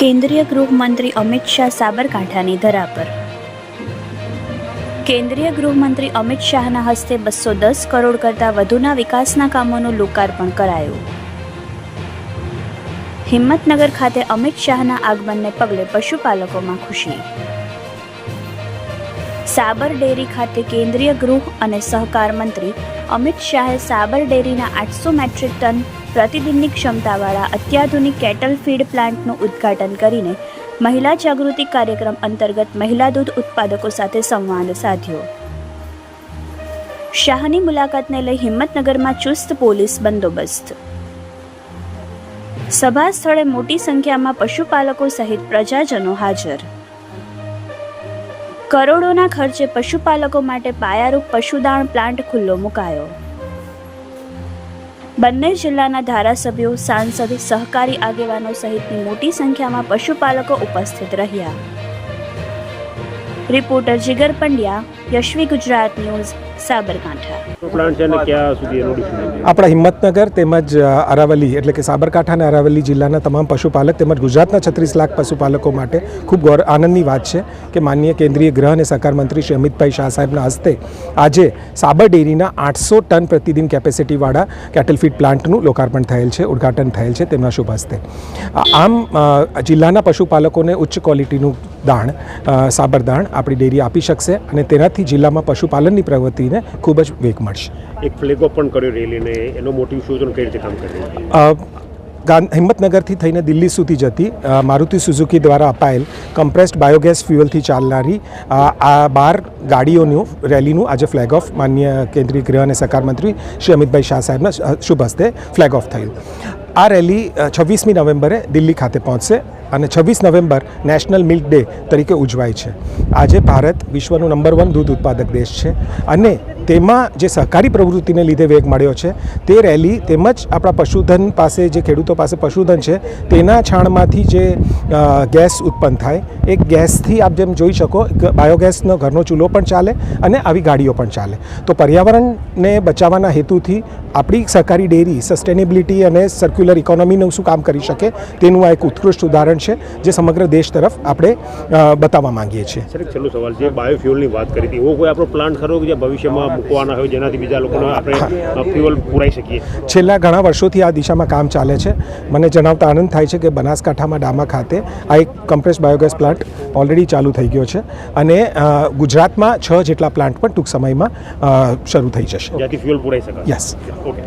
કેન્દ્રીય ગૃહમંત્રી અમિત શાહ સાબરકાંઠાની ધરા પર. કેન્દ્રીય ગૃહમંત્રી અમિત શાહના હસ્તે બસો દસ કરોડ કરતાં વધુના વિકાસના કામોનું લોકાર્પણ કરાયું. હિંમતનગર ખાતે અમિત શાહના આગમનને પગલે પશુપાલકોમાં ખુશી. સાબર ડેરી ખાતે કેન્દ્રીય ગૃહ અને સહકાર મંત્રી અમિત શાહે સાબર ડેરીના આઠસો મેટ્રિક ટન પ્રતિદિનની ક્ષમતાવાળા અત્યાધુનિક કેટલ ફીડ પ્લાન્ટનું ઉદ્ઘાટન કરીને મહિલા જાગૃતિ કાર્યક્રમ અંતર્ગત મહિલા દૂધ ઉત્પાદકો સાથે સંવાદ સાધ્યો. શાહની મુલાકાતને લઈ હિંમતનગરમાં ચુસ્ત પોલીસ બંદોબસ્ત. સભા સ્થળે મોટી સંખ્યામાં પશુપાલકો સહિત પ્રજાજનો હાજર. કરોડોના ખર્ચે પશુપાલકો માટે પાયારૂપ પશુદાણ પ્લાન્ટ ખુલ્લો મુકાયો. બંને જિલ્લાના ધારાસભ્યો, સાંસદ, સહકારી આગેવાનો સહિતની મોટી સંખ્યામાં પશુપાલકો ઉપસ્થિત રહ્યા. Reporter Jigar Pandya Yashvi Gujarat news Sabarkantha. Plant છે ક્યાં સુધી આપણા હિંમતનગર તેમજ અરાવલી એટલે કે સાબરકાંઠા અને અરાવલી જિલ્લાના તમામ પશુપાલક તેમજ ગુજરાતના છત્રીસ લાખ પશુપાલકો માટે ખૂબ ગૌર આનંદની વાત છે કે માનનીય કેન્દ્રીય ગૃહ અને સહકાર મંત્રી શ્રી અમિતભાઈ શાહ સાહેબના હસ્તે આજે સાબર ડેરીના આઠસો ટન પ્રતિદિન કેપેસિટીવાળા કેટલ ફીડ પ્લાન્ટનું લોકાર્પણ થયેલ છે ઉદઘાટન થયેલ છે તેમના શુભ હસ્તે. આમ જિલ્લાના પશુપાલકોને ઉચ્ચ ક્વોલિટીનું દાણ સાબર દાણ આપણી ડેરી આપી શકશે અને તેનાથી જિલ્લામાં પશુપાલનની પ્રવૃત્તિને ખૂબ જ વેગ મળશે. એક ફ્લેગ ઓફ પણ કર્યો રેલીને એનો મોટિવ શું કઈ રીતે કામ કરી રહી છે? અ, ગાં- હિંમતનગરથી થઈને દિલ્હી સુધી જતી મારુતિ સુઝુકી દ્વારા અપાયેલ કમ્પ્રેસ્ડ બાયોગેસ ફ્યુઅલથી ચાલનારી આ બાર ગાડીઓનું રેલીનું આજે ફ્લેગ ઓફ માન્ય કેન્દ્રીય ગૃહ અને સહકાર મંત્રી શ્રી અમિતભાઈ શાહ સાહેબના શુભ હસ્તે ફ્લેગ ઓફ થયું. આ રેલી છવ્વીસમી નવેમ્બરે દિલ્હી ખાતે પહોંચશે. અને છવ્વીસ નવેમ્બર નેશનલ મિલ્ક ડે તરીકે ઉજવાય છે. આજે ભારત વિશ્વનું નંબર વન દૂધ ઉત્પાદક દેશ છે અને તેમાં જે સહકારી પ્રવૃત્તિને લીધે વેગ મળ્યો છે, તે રેલી તેમજ આપણા પશુધન પાસે જે ખેડૂતો પાસે પશુધન છે, તેના છાણમાંથી જે ગેસ ઉત્પન્ન થાય. એ ગેસથી આપ જેમ જોઈ શકો બાયોગેસનો ઘરનો ચૂલો પણ ચાલે અને આવી ગાડીઓ પણ ચાલે. તો પર્યાવરણને બચાવવાના હેતુથી આપણી સહકારી ડેરી સસ્ટેનેબિલિટી અને સર્ક્યુલર ઇકોનોમીનું શું કામ કરી શકે, તેનું આ એક ઉત્કૃષ્ટ ઉદાહરણ છે, જે સમગ્ર દેશ તરફ આપણે બતાવવા માંગીએ છીએ. સવાલ જે બાયોફ્યુલની વાત કરી હતી. એવો કોઈ આપણો પ્લાન્ટ ખરો કે ભવિષ્યમાં મૂકવાના હોય જેનાથી બીજા લોકોને આપણે ફ્યુઅલ પુરાઈ શકીએ. છેલ્લા ઘણા વર્ષોથી આ દિશામાં કામ ચાલે છે. મને જણાવતા આનંદ થાય છે કે બનાસકાંઠામાં ડામા ખાતે આ એક કમ્પ્રેસ બાયોગેસ પ્લાન્ટ ઓલરેડી ચાલુ થઈ ગયો છે અને ગુજરાતમાં છ જેટલા પ્લાન્ટ પણ ટૂંક સમયમાં શરૂ થઈ જશે. જ્યાંથી ફ્યુઅલ પુરાઈ શકાય. Yes okay